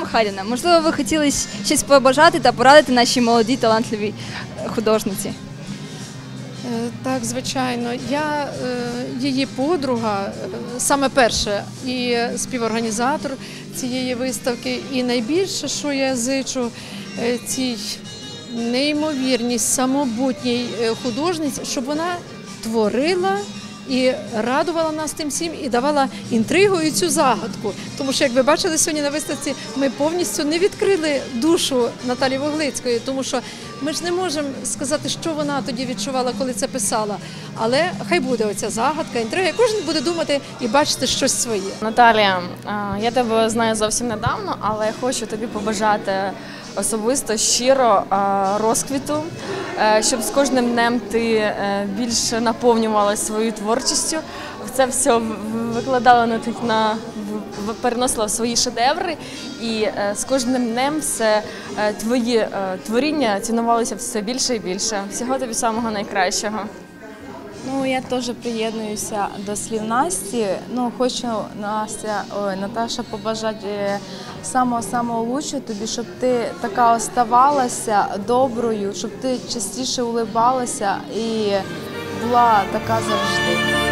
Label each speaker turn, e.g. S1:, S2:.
S1: Михайлівна, можливо, ви хотіли щось побажати та порадити нашій молодій талантливій е, художниці?
S2: Е, Так, звичайно. Я е, її подруга, саме перша, і співорганізатор цієї виставки. І найбільше, що я зичу цій неймовірній, самобутній художниці, щоб вона творила. І радувала нас тим всім і давала інтригу і цю загадку. Тому що, як ви бачили сьогодні на виставці, ми повністю не відкрили душу Наталі Воглицької, тому що ми ж не можемо сказати, що вона тоді відчувала, коли це писала. Але хай буде оця загадка, інтрига. Кожен буде думати і бачити щось своє.
S3: Наталія, я тебе знаю зовсім недавно, але хочу тобі побажати особисто щиро розквіту, е, щоб з кожним днем ти е, більше наповнювалася своєю творчістю. Це все викладала на тих на переносила в свої шедеври, і е, з кожним днем все е, твої е, творіння цінувалися все більше і більше. Всього тобі самого найкращого.
S4: Ну, я теж приєднуюся до слів Насті. Ну, хочу Настя, ой, Наташа побажати самого-самого лучшого тобі, щоб ти така оставалася доброю, щоб ти частіше улибалася і була така завжди.